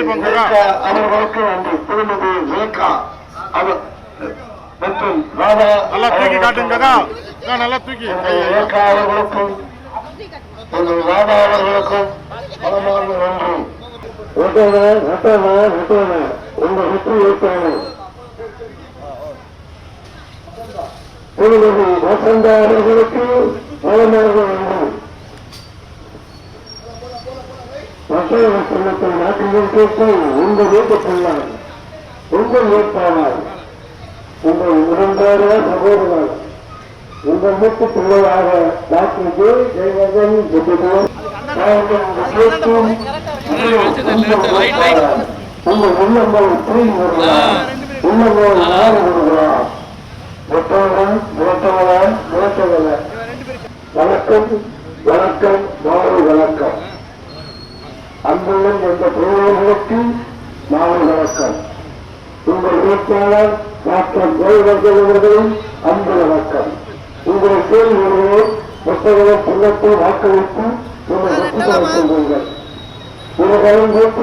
ரேகா அவர்களுக்கு நன்றி. திருமதி ரேகா அவர். மற்றும் ராதா நல்லா தூக்கி காட்டுங்க கதா அவர்களுக்கு அக்கா, நல்லா தூக்கி. கையை ரேகா அவர்களுக்கும் எங்கள் ராதா அவர்களுக்கும் மனமார்ந்த நன்றி. நட்டவ நட்டவ நட்டவ உங்க வெற்றி ஏற்றான திருமதி வசந்தா அவர்களுக்கு மனமார்ந்த நன்றி. மக்கள் சங்கத்தை நாட்டில் கேட்டு உங்க வீட்டுக்குள்ளார். உங்கள் வேட்பாளர் உங்கள் உடன்பாட சகோதரர். உங்கள் வீட்டு பிள்ளையாக டாக்டர் ஜே ஜெயவர்தன் உங்கள் உள்ளங்கள் ஸ்ரீ வருகிறார் உள்ளங்கள் நாடு வருகிறார் முற்றவன் முரட்டவன் முரட்டவன். வணக்கம் மாறு வணக்கம் அன்புடன் என்ற பிள்ளைகளுக்கு மாறு வணக்கம் உங்கள் வேட்பாளர் டாக்டர் ஜெயவர்தன் அவர்களும் அன்பு வணக்கம். உங்களை கேள்வி வருவோம் புத்தக சின்னத்தை வாக்களித்து உங்கள் வெற்றி சொல்வீர்கள் உலகம் வீட்டு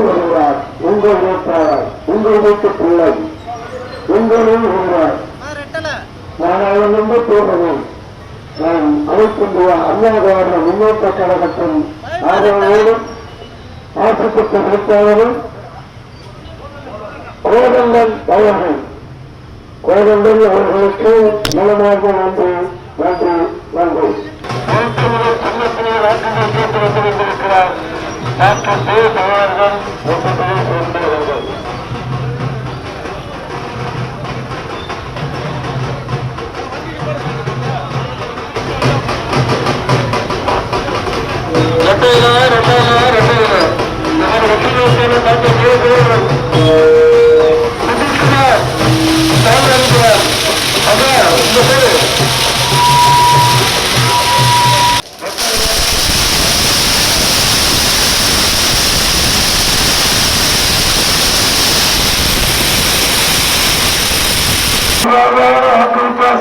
உங்கள் வேட்பாளர் உங்கள் வீட்டு பிள்ளை. உங்களில் வருவார் போகிறேன் நான் அழைக்கின்ற அண்ணாதார முன்னேற்ற கழகத்தின் ஆதரவோடும் ஆசைப்பட்ட வேட்பாளரும் Kita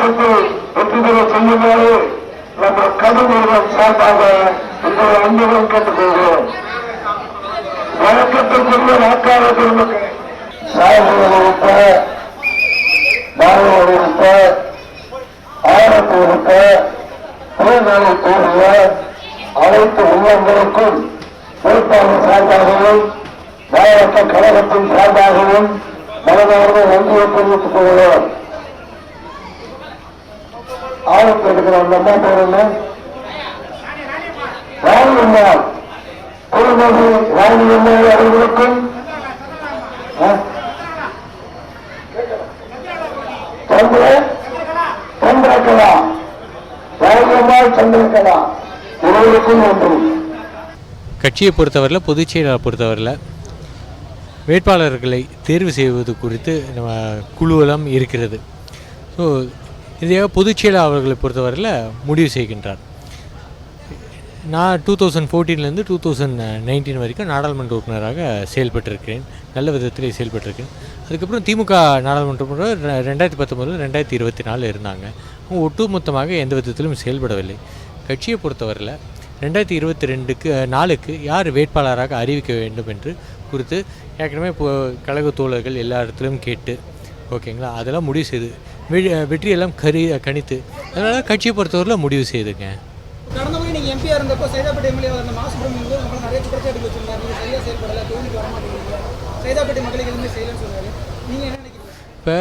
sudah, kita sudah sembuh dari, kita kado dari saat apa, kita sudah sembuh dari kado. அதான் உங்க பேரு வாக்கு வித்தியாசத்தில் வெற்றி பெற செய்யுமாறு நம்ம கடுமையுடன் சார்பாக உங்களை அன்புடன் கேட்டுக்கொள்கிறோம் வழக்கத்திற்குரிய வாக்காளர் பெருமக்கள் சாகுபடி இருக்க மாணவர் இருக்க ஆரத்து இருக்க திருநாளை கூடிய அனைத்து உள்ளங்களுக்கும் பொறுப்பாளர் சார்பாகவும் மாவட்ட கழகத்தின் சார்பாகவும் மனதார்ந்த நன்றியை தெரிவித்துக் கொள்கிறோம். ஆழத்து எடுக்கிற அந்த அம்மா பேர் என்ன? திருமதி அவர்களுக்கும் சந்திரகலா சந்திரகலா இருவருக்கும் கட்சியை பொறுத்தவரையில் பொதுச் செயலாளர் பொறுத்தவரையில் வேட்பாளர்களை தேர்வு செய்வது குறித்து நம்ம குழுவெல்லாம் இருக்கிறது. ஸோ இதையாக பொதுச் செயலாளர் அவர்களை பொறுத்தவரையில் முடிவு செய்கின்றார். நான் டூ தௌசண்ட் ஃபோர்டீன்லேருந்து டூ தௌசண்ட் நைன்டீன் வரைக்கும் நாடாளுமன்ற உறுப்பினராக செயல்பட்டிருக்கிறேன். நல்ல விதத்திலே செயல்பட்டிருக்கேன் அதுக்கப்புறம் திமுக நாடாளுமன்ற உறுப்பினர் ரெ- ரெண்டாயிரத்தி பத்தொம்பது ரெண்டாயிரத்தி இருபத்தி நாலு இருந்தாங்க. அவங்க ஒட்டுமொத்தமாக எந்த விதத்திலும் செயல்படவில்லை. கட்சியை பொறுத்தவரையில் ரெண்டாயிரத்தி இருபத்தி ரெண்டுக்கு நாளுக்கு யார் வேட்பாளராக அறிவிக்க வேண்டும் என்று குறித்து ஏற்கனவே இப்போ கழக தோழர்கள் எல்லா இடத்துலையும் கேட்டு ஓகேங்களா அதெல்லாம் முடிவு செய்து வெற்றியெல்லாம் கரு கணித்து அதனால் கட்சியை பொறுத்தவரையில் முடிவு செய்துங்க. எம்பியா இருந்தப்போ சைதாப்பேட்டை எம்எல்ஏ இருந்த மா சுப்பிரமணியன் வந்து நம்மளால நிறைய குற்றச்சாட்டுகள் வச்சிருந்தாரு. நீங்க சரியா செயல்படல தொகுதிக்கு வர மாட்டேங்கிறீங்க. சைதாப்பேட்டை மக்களுக்கு எதுவுமே செய்யலன்னு சொன்னாரு நீங்க என்ன நினைக்கிறீங்க? இப்போ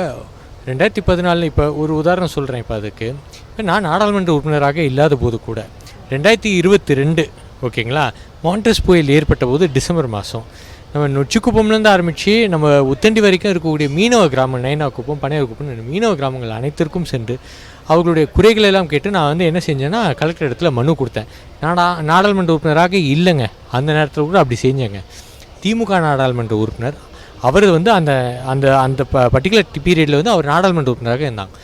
ரெண்டாயிரத்தி பதினாலு இப்போ ஒரு உதாரணம் சொல்கிறேன் இப்போ அதுக்கு. இப்போ நான் நாடாளுமன்ற உறுப்பினராக இல்லாத போது கூட ரெண்டாயிரத்தி இருபத்தி ரெண்டு ஓகேங்களா மாண்டஸ் புயல் ஏற்பட்ட போது டிசம்பர் மாதம் நம்ம நொச்சிக்குப்பம்லேருந்து ஆரம்பித்து நம்ம உத்தண்டி வரைக்கும் இருக்கக்கூடிய மீனவ கிராமம் நைனா குப்பம் பனையர் குப்பம் மீனவ கிராமங்கள் அனைத்திற்கும் சென்று அவர்களுடைய குறைகளை எல்லாம் கேட்டு நான் வந்து என்ன செஞ்சேன்னா கலெக்டர் இடத்துல மனு கொடுத்தேன். நாடா நாடாளுமன்ற உறுப்பினராக இல்லைங்க. அந்த நேரத்தில் கூட அப்படி செஞ்சேங்க. திமுக நாடாளுமன்ற உறுப்பினர். அவர் வந்து அந்த அந்த அந்த ப பர்டிகுலர் பீரியடில் வந்து அவர் நாடாளுமன்ற உறுப்பினராக இருந்தாங்க.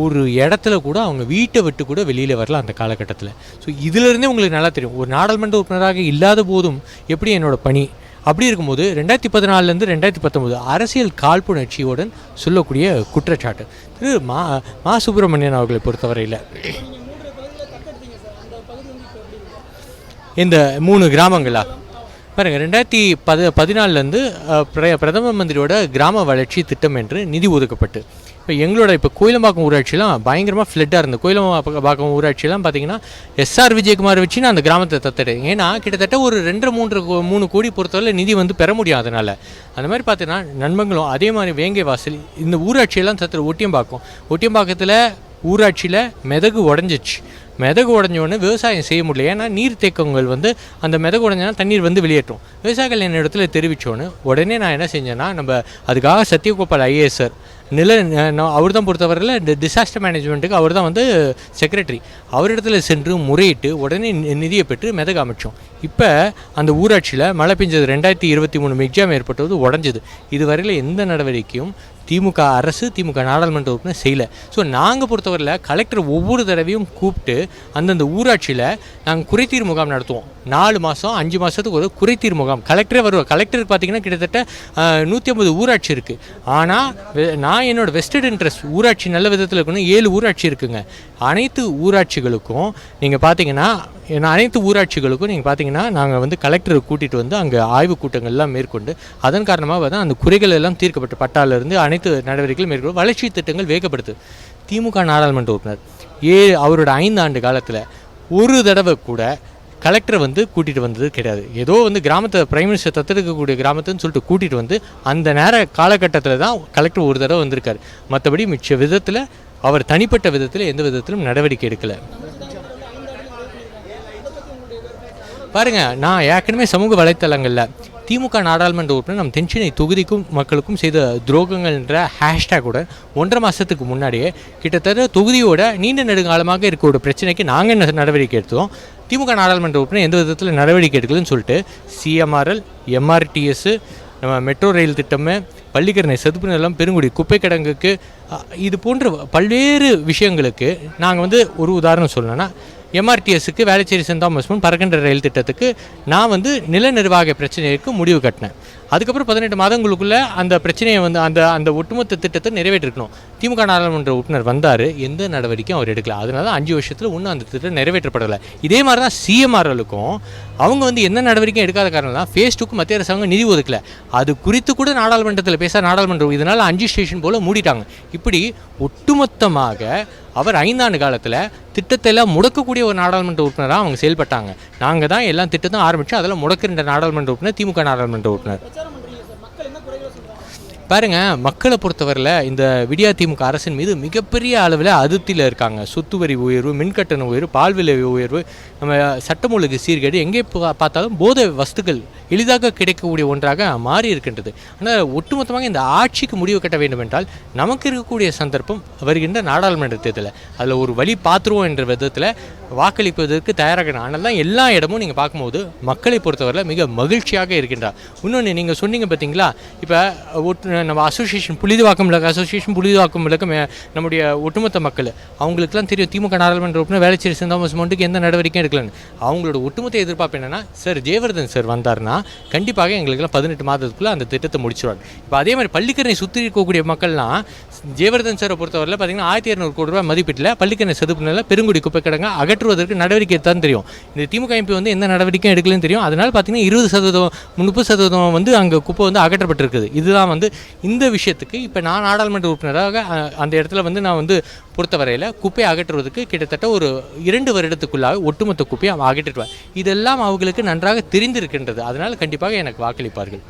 ஒரு இடத்துல கூட அவங்க வீட்டை விட்டு கூட வெளியில் வரல அந்த காலகட்டத்தில். ஸோ இதிலிருந்தே உங்களுக்கு நல்லா தெரியும். ஒரு நாடாளுமன்ற உறுப்பினராக இல்லாத போதும் எப்படி என்னோட பணி அப்படி இருக்கும்போது ரெண்டாயிரத்தி பதினாலுலேருந்து ரெண்டாயிரத்தி பத்தொம்போது அரசியல் காழ்ப்புணர்ச்சியுடன் சொல்லக்கூடிய குற்றச்சாட்டு. திரு மா மா சுப்பிரமணியன் அவர்களை பொறுத்தவரையில் இந்த மூணு கிராமங்களா? பாருங்கள் ரெண்டாயிரத்தி பத பிர பிரதம மந்திரியோட கிராம வளர்ச்சி திட்டம் என்று நிதி ஒதுக்கப்பட்டு. இப்போ எங்களோட இப்போ கோயிலம்பாக்கம் ஊராட்சியெலாம் பயங்கரமாக ஃப்ளட்டாக இருந்தது. கோயிலம்பாக்கம் ஊராட்சியெலாம் பார்த்தீங்கன்னா எஸ்ஆர் விஜயகுமார் வச்சு நான் அந்த கிராமத்தை தத்தெடுத்தேன் ஏன்னா கிட்டத்தட்ட ஒரு ரெண்டரை மூன்று மூணு கோடி பொறுத்தவரை நிதி வந்து பெற முடியும் அதனால். அந்த மாதிரி பார்த்தீங்கன்னா நண்பங்களும் அதே மாதிரி வேங்கை வாசல் இந்த ஊராட்சியெல்லாம் தத்துற ஒட்டியம்பாக்கம். ஒட்டியம்பாக்கத்தில் ஊராட்சியில் மெதகு உடஞ்சிச்சு. மிதகு உடஞ்சோடனே விவசாயம் செய்ய முடியல. ஏன்னா நீர்த்தேக்கங்கள் வந்து அந்த மெதகு உடஞ்சா தண்ணீர் வந்து வெளியேற்றும். விவசாயிகள் என்ன இடத்துல தெரிவித்தோன்னு உடனே நான் என்ன செஞ்சேன்னா நம்ம அதுக்காக சத்யகோபால் ஐஏஎஸ் சார் நில அவர் தான் பொறுத்தவரையில் இந்த டிசாஸ்டர் மேனேஜ்மெண்ட்டுக்கு அவர் தான் வந்து செக்ரட்டரி அவரிடத்துல சென்று முறையிட்டு உடனே நி- நிதியை பெற்று மெதக அமைச்சோம் இப்போ அந்த ஊராட்சியில் மழை பெஞ்சது ரெண்டாயிரத்தி இருபத்தி மூணு மிக்ஜாம் ஏற்பட்டது உடஞ்சது. இதுவரையில் எந்த நடவடிக்கையும் திமுக அரசு திமுக நாடாளுமன்ற உறுப்பினர் செய்யலை. ஸோ நாங்கள் பொறுத்தவரையில் கலெக்டர் ஒவ்வொரு தடவையும் கூப்பிட்டு அந்தந்த ஊராட்சியில் நாங்கள் குறைதீர் முகாம் நடத்துவோம். நாலு மாதம் அஞ்சு மாதத்துக்கு ஒரு குறைதீர் முகாம். கலெக்டரே வருவார் கலெக்டருக்கு பார்த்தீங்கன்னா கிட்டத்தட்ட நூற்றி ஐம்பது ஊராட்சி இருக்குது ஆனால் நான் என்னோட வெஸ்டட் இன்ட்ரெஸ்ட் ஊராட்சி நல்ல விதத்தில் இருக்கணும். ஏழு ஊராட்சி இருக்குங்க. அனைத்து ஊராட்சிகளுக்கும் நீங்கள் பார்த்தீங்கன்னா ஏன்னா அனைத்து ஊராட்சிகளுக்கும் நீங்கள் பார்த்தீங்கன்னா நாங்கள் வந்து கலெக்டரை கூட்டிகிட்டு வந்து அங்கே ஆய்வுக் கூட்டங்கள்லாம் மேற்கொண்டு அதன் காரணமாக வந்து அந்த குறைகள் எல்லாம் தீர்க்கப்பட்ட பட்டாலிருந்து அனைத்து நடவடிக்கைகளும் மேற்கொண்டு வளர்ச்சி திட்டங்கள் வேகப்படுத்து. திமுக நாடாளுமன்ற உறுப்பினர். ஏ அவரோட ஐந்து ஆண்டு காலத்தில் ஒரு தடவை கூட கலெக்டரை வந்து கூட்டிகிட்டு வந்தது கிடையாது. ஏதோ வந்து கிராமத்தை பிரைம் மினிஸ்டர் தத்தெடுக்கக்கூடிய கிராமத்துன்னு சொல்லிட்டு கூட்டிகிட்டு வந்து அந்த நேர காலகட்டத்தில் தான் கலெக்டர் ஒரு தடவை வந்திருக்காரு. மற்றபடி மிச்ச விதத்தில் அவர் தனிப்பட்ட விதத்தில் எந்த விதத்திலும் நடவடிக்கை எடுக்கலை. பாருங்க நான் ஏற்கனவே சமூக வலைத்தளங்களில் திமுக நாடாளுமன்ற உறுப்பினர் நம் தென்சென்னை தொகுதிக்கும் மக்களுக்கும் செய்த துரோகங்கள்ன்ற ஹேஷ்டேக்கோட ஒன்றரை மாதத்துக்கு முன்னாடியே கிட்டத்தட்ட தொகுதியோட நீண்ட நெடுங்காலமாக இருக்க ஒரு பிரச்சனைக்கு நாங்கள் என்ன நடவடிக்கை எடுத்தோம்? திமுக நாடாளுமன்ற உறுப்பினர் எந்த விதத்தில் நடவடிக்கை எடுக்கலன்னு சொல்லிட்டு சிஎம்ஆர்எல் எம்ஆர்டிஎஸ் நம்ம மெட்ரோ ரயில் திட்டம் பள்ளிக்கரணை சதுப்பு நிலம் பெருங்குடி குப்பை கிடங்குக்கு இது போன்ற பல்வேறு விஷயங்களுக்கு நாங்கள் வந்து ஒரு உதாரணம் சொல்லணும்னா எம்ஆர்டிஎஸ்க்கு வேலைச்சேரி சென்ட் தாமஸ் முன் பறக்கின்ற ரயில் திட்டத்துக்கு நான் வந்து நில நிர்வாக பிரச்சனைக்கு முடிவு கட்டினேன். அதுக்கப்புறம் பதினெட்டு மாதங்களுக்குள்ளே அந்த பிரச்சனையை வந்து அந்த அந்த ஒட்டுமொத்த திட்டத்தை நிறைவேற்றிருக்கணும். திமுக நாடாளுமன்ற உறுப்பினர் வந்தார். எந்த நடவடிக்கையும் அவர் எடுக்கல. அதனால தான் அஞ்சு வருஷத்தில் இன்னும் அந்த திட்டம் நிறைவேற்றப்படலை. இதே மாதிரி தான் சிஎம்ஆர்களுக்கும் அவங்க வந்து எந்த நடவடிக்கையும் எடுக்காத காரணம் தான் ஃபேஸ் டூக்கு மத்திய அரசாங்கம் நிதி ஒதுக்கல. அது குறித்து கூட நாடாளுமன்றத்தில் பேச நாடாளுமன்றம் இதனால் அஞ்சு ஸ்டேஷன் போல் மூடிட்டாங்க. இப்படி ஒட்டுமொத்தமாக அவர் ஐந்தாண்டு காலத்தில் திட்டத்தை எல்லாம் முடக்கக்கூடிய ஒரு நாடாளுமன்ற உறுப்பினராக அவங்க செயல்பட்டாங்க. நாங்கள் தான் எல்லாம் திட்டத்தும் ஆரம்பித்து அதெல்லாம் முடக்கின்ற நாடாளுமன்ற உறுப்பினர் திமுக நாடாளுமன்ற உறுப்பினர். பாருங்கள் பாருங்க மக்களை பொறுத்தவரையில் இந்த விடியா திமுக அரசின் மீது மிகப்பெரிய அளவில் அதிருப்தியில் இருக்காங்க. சொத்து வரி உயர்வு மின்கட்டண உயர்வு பால் விலை உயர்வு நம்ம சட்டம் ஒழுங்கு சீர்கேடு எங்கே பா- பார்த்தாலும் போதை வஸ்துக்கள் எளிதாக கிடைக்கக்கூடிய ஒன்றாக மாறி இருக்கின்றது. ஆனால் ஒட்டுமொத்தமாக இந்த ஆட்சிக்கு முடிவு கட்ட வேண்டும் என்றால் நமக்கு இருக்கக்கூடிய சந்தர்ப்பம் வருகின்ற நாடாளுமன்ற தேர்தலில். அதில் ஒரு வழி பார்த்துருவோம் என்ற விதத்தில் வாக்களிப்பதற்கு தயாராகணும் ஆனால் தான் எல்லா இடமும் நீங்கள் பார்க்கும்போது மக்களை பொறுத்தவரையில் மிக மகிழ்ச்சியாக இருக்கின்றார். இன்னொன்று நீங்கள் சொன்னீங்க பார்த்தீங்களா? இப்போ ஒட்டு நம்ம அசோசியேஷன் புலிதுவாக்கம் விளக்கு அசோசியேஷன் புலிதுவாக்கம் விளக்கு நம்முடைய ஒட்டுமொத்த மக்கள். அவங்களுக்குலாம் தெரியும் திமுக நாடாளுமன்ற உறுப்பினர் வேலைச்சேரி சிந்தாமஸ் மௌண்ட்டுக்கு எந்த நடவடிக்கையும் எடுக்கலன்னு. அவங்களோட ஒட்டுமொத்த எதிர்பார்ப்பு என்னென்னா சார் ஜெயவர்தன் சார் வந்தார்னா கண்டிப்பாக எங்களுக்குலாம் பதினெட்டு மாதத்துக்குள்ளே அந்த திட்டத்தை முடிச்சிடுவார் இப்போ அதே மாதிரி பள்ளிக்கரணை சுற்றி இருக்கக்கூடிய மக்கள்லாம் ஜெயவர்தன் சாரை பொறுத்தவரையில் பார்த்தீங்கன்னா ஆயிரத்தி இரநூறு கோடி ரூபாய் மதிப்பீட்டில் பள்ளிக்கரணை சதுப்பு பெருங்குடி குப்பை கிடங்க அகற்ற அகற்றுவதற்கு நடவடிக்கை தான் தெரியும். இந்த திமுக எம்பி வந்து எந்த நடவடிக்கையும் எடுக்கலன்னு தெரியும். அதனால் பார்த்தீங்கன்னா இருபது சதவீதம் முப்பது சதவீதம் வந்து அங்கே குப்பை வந்து அகற்றப்பட்டிருக்குது. இதுதான் வந்து இந்த விஷயத்துக்கு இப்போ நான் நாடாளுமன்ற உறுப்பினராக அந்த இடத்துல வந்து நான் வந்து பொறுத்தவரையில் குப்பையை அகற்றுவதற்கு கிட்டத்தட்ட ஒரு இரண்டு வருடத்துக்குள்ளாக ஒட்டுமொத்த குப்பையை அவன் அகற்றிடுவார் இதெல்லாம் அவங்களுக்கு நன்றாக தெரிந்திருக்கின்றது. அதனால் கண்டிப்பாக எனக்கு வாக்களிப்பார்கள்.